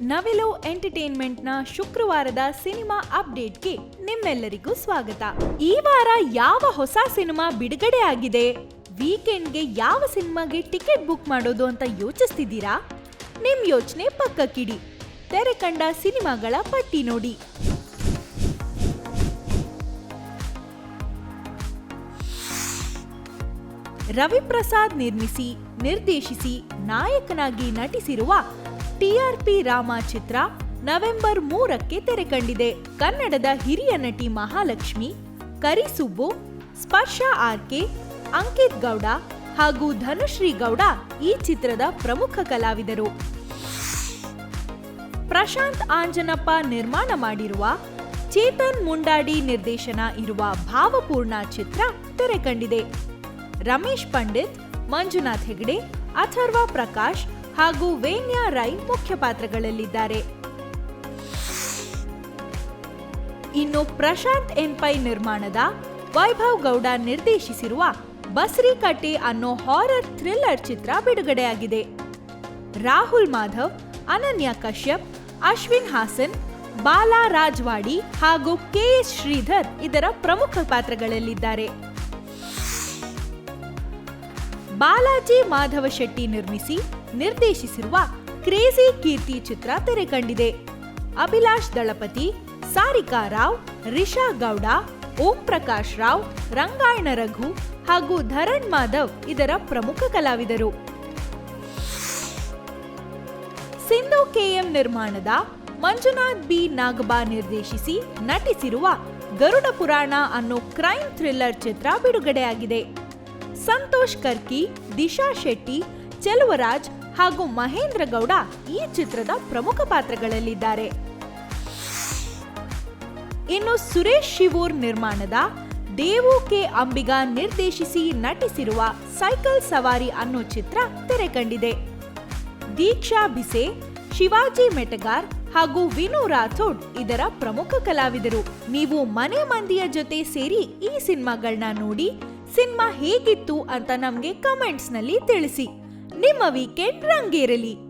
ನವಿಲು ಎಂಟರ್ಟೈನ್ಮೆಂಟ್ನ ಶುಕ್ರವಾರದ ಸಿನಿಮಾ ಅಪ್ಡೇಟ್ಗೆ ನಿಮ್ಮೆಲ್ಲರಿಗೂ ಸ್ವಾಗತ. ಈ ವಾರ ಯಾವ ಹೊಸ ಸಿನಿಮಾ ಬಿಡುಗಡೆ ಆಗಿದೆ? ವೀಕೆಂಡ್ಗೆ ಯಾವ ಸಿನಿಮಾಗೆ ಟಿಕೆಟ್ ಬುಕ್ ಮಾಡೋದು ಅಂತ ಯೋಚಿಸ್ತಿದ್ದೀರಾ? ನಿಮ್ ಯೋಚನೆ ಪಕ್ಕಕ್ಕಿಡಿ. ತೆರೆ ಕಂಡ ಸಿನಿಮಾಗಳ ಪಟ್ಟಿ ನೋಡಿ. ರವಿಪ್ರಸಾದ್ ನಿರ್ಮಿಸಿ, ನಿರ್ದೇಶಿಸಿ, ನಾಯಕನಾಗಿ ನಟಿಸಿರುವ ಟಿಆರ್ಪಿ ರಾಮ ಚಿತ್ರ ನವೆಂಬರ್ ಮೂರಕ್ಕೆ ತೆರೆ ಕಂಡಿದೆ ಕನ್ನಡದ ಹಿರಿಯ ನಟಿ ಮಹಾಲಕ್ಷ್ಮಿ, ಕರಿಸುಬ್ಬು, ಸ್ಪರ್ಶ ಆರ್ಕೆ ಅಂಕಿತ್ ಗೌಡ ಹಾಗೂ ಧನುಶ್ರೀ ಗೌಡ ಈ ಚಿತ್ರದ ಪ್ರಮುಖ ಕಲಾವಿದರು. ಪ್ರಶಾಂತ್ ಆಂಜನಪ್ಪ ನಿರ್ಮಾಣ ಮಾಡಿರುವ ಚೇತನ್ ಮುಂಡಾಡಿ ನಿರ್ದೇಶನ ಇರುವ ಭಾವಪೂರ್ಣ ಚಿತ್ರ ತೆರೆ ಕಂಡಿದೆ ರಮೇಶ್ ಪಂಡಿತ್, ಮಂಜುನಾಥ್ ಹೆಗಡೆ, ಅಥರ್ವ ಪ್ರಕಾಶ್ ಹಾಗೂ ವೇನ್ಯಾ ರೈ ಮುಖ್ಯ ಪಾತ್ರಗಳಲ್ಲಿದ್ದಾರೆ. ಇನ್ನು ಪ್ರಶಾಂತ್ ಎನ್ಪೈ ನಿರ್ಮಾಣದ ವೈಭವ್ ಗೌಡ ನಿರ್ದೇಶಿಸಿರುವ ಬಸ್ರಿ ಕಟ್ಟಿ ಅನ್ನೋ ಹಾರರ್ ಥ್ರಿಲ್ಲರ್ ಚಿತ್ರ ಬಿಡುಗಡೆಯಾಗಿದೆ. ರಾಹುಲ್ ಮಾಧವ್, ಅನನ್ಯ ಕಶ್ಯಪ್, ಅಶ್ವಿನ್ ಹಾಸನ್, ಬಾಲಾ ರಾಜ್ವಾಡಿ ಹಾಗೂ ಕೆಎಸ್ ಶ್ರೀಧರ್ ಇದರ ಪ್ರಮುಖ ಪಾತ್ರಗಳಲ್ಲಿದ್ದಾರೆ. ಬಾಲಾಜಿ ಮಾಧವ ಶೆಟ್ಟಿ ನಿರ್ಮಿಸಿ ನಿರ್ದೇಶಿಸಿರುವ ಕ್ರೇಜಿ ಕೀರ್ತಿ ಚಿತ್ರ ತೆರೆ ಕಂಡಿದೆ ಅಭಿಲಾಷ್ ದಳಪತಿ, ಸಾರಿಕಾ ರಾವ್, ರಿಷಾ ಗೌಡ, ಓಂ ಪ್ರಕಾಶ್ ರಾವ್, ರಂಗಾಯಣ ರಘು ಹಾಗೂ ಧರಣ್ ಮಾಧವ್ ಇದರ ಪ್ರಮುಖ ಕಲಾವಿದರು. ಸಿಂಧು ಕೆಎಂ ನಿರ್ಮಾಣದ ಮಂಜುನಾಥ್ ಬಿ. ನಾಗಬಾ ನಿರ್ದೇಶಿಸಿ ನಟಿಸಿರುವ ಗರುಡ ಪುರಾಣ ಅನ್ನೋ ಕ್ರೈಮ್ ಥ್ರಿಲ್ಲರ್ ಚಿತ್ರ ಬಿಡುಗಡೆಯಾಗಿದೆ. ಸಂತೋಷ್ ಕರ್ಕಿ, ದಿಶಾ ಶೆಟ್ಟಿ, ಚೆಲುವರಾಜ್ ಹಾಗೂ ಮಹೇಂದ್ರ ಗೌಡ ಈ ಚಿತ್ರದ ಪ್ರಮುಖ ಪಾತ್ರಗಳಲ್ಲಿದ್ದಾರೆ. ಇನ್ನು ಸುರೇಶ್ ಶಿವೂರ್ ನಿರ್ಮಾಣದ ದೇವು ಕೆ ಅಂಬಿಗಾ ನಿರ್ದೇಶಿಸಿ ನಟಿಸಿರುವ ಸೈಕಲ್ ಸವಾರಿ ಅನ್ನೋ ಚಿತ್ರ ತೆರೆ ಕಂಡಿದೆ ದೀಕ್ಷಾ ಬಿಸೆ, ಶಿವಾಜಿ ಮೆಟಗಾರ್ ಹಾಗೂ ವಿನು ರಾಥೋಡ್ ಇದರ ಪ್ರಮುಖ ಕಲಾವಿದರು. ನೀವು ಮನೆ ಮಂದಿಯ ಜೊತೆ ಸೇರಿ ಈ ಸಿನಿಮಾಗಳನ್ನ ನೋಡಿ, ಸಿನಿಮಾ ಹೇಗಿತ್ತು ಅಂತ ನಮಗೆ ಕಮೆಂಟ್ಸ್ನಲ್ಲಿ ತಿಳಿಸಿ. ನಿಮ್ಮ ವೀಕೆಂಡ್ ರಂಗೇರಲಿ.